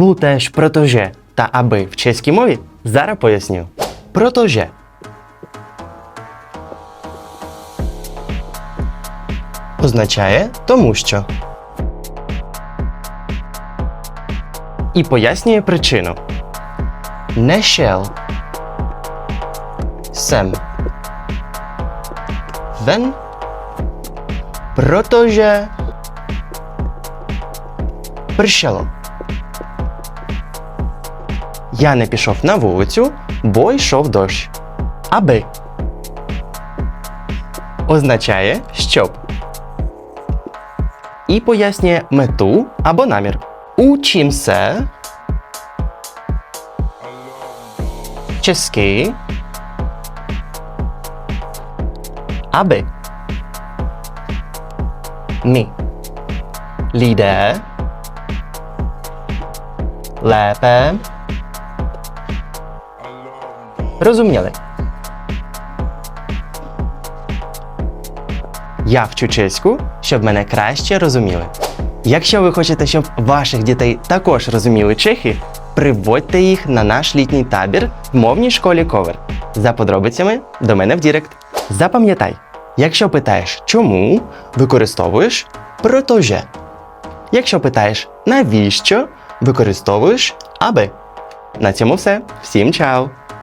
Плутаєш протоже та аби в чеській мові? Зараз поясню. Протоже. Означає тому що. І пояснює причину. Не шел. Сем. Вен. Протоже. Прищело. Я не пішов на вулицю, бо йшов дощ. Аби. Означає щоб. І пояснює мету або намір. Учимся. Чеський. Аби. Ми. Lidé. Lépe. Rozuměli. Я вчу чеську, щоб мене краще розуміли. Якщо ви хочете, щоб ваших дітей також розуміли чехи, приводьте їх на наш літній табір в мовній школі Ковер. За подробицями до мене в Дірект. Запам'ятай, якщо питаєш чому, використовуєш протоже. Якщо питаєш навіщо, використовуєш аби. На цьому все. Всім чао!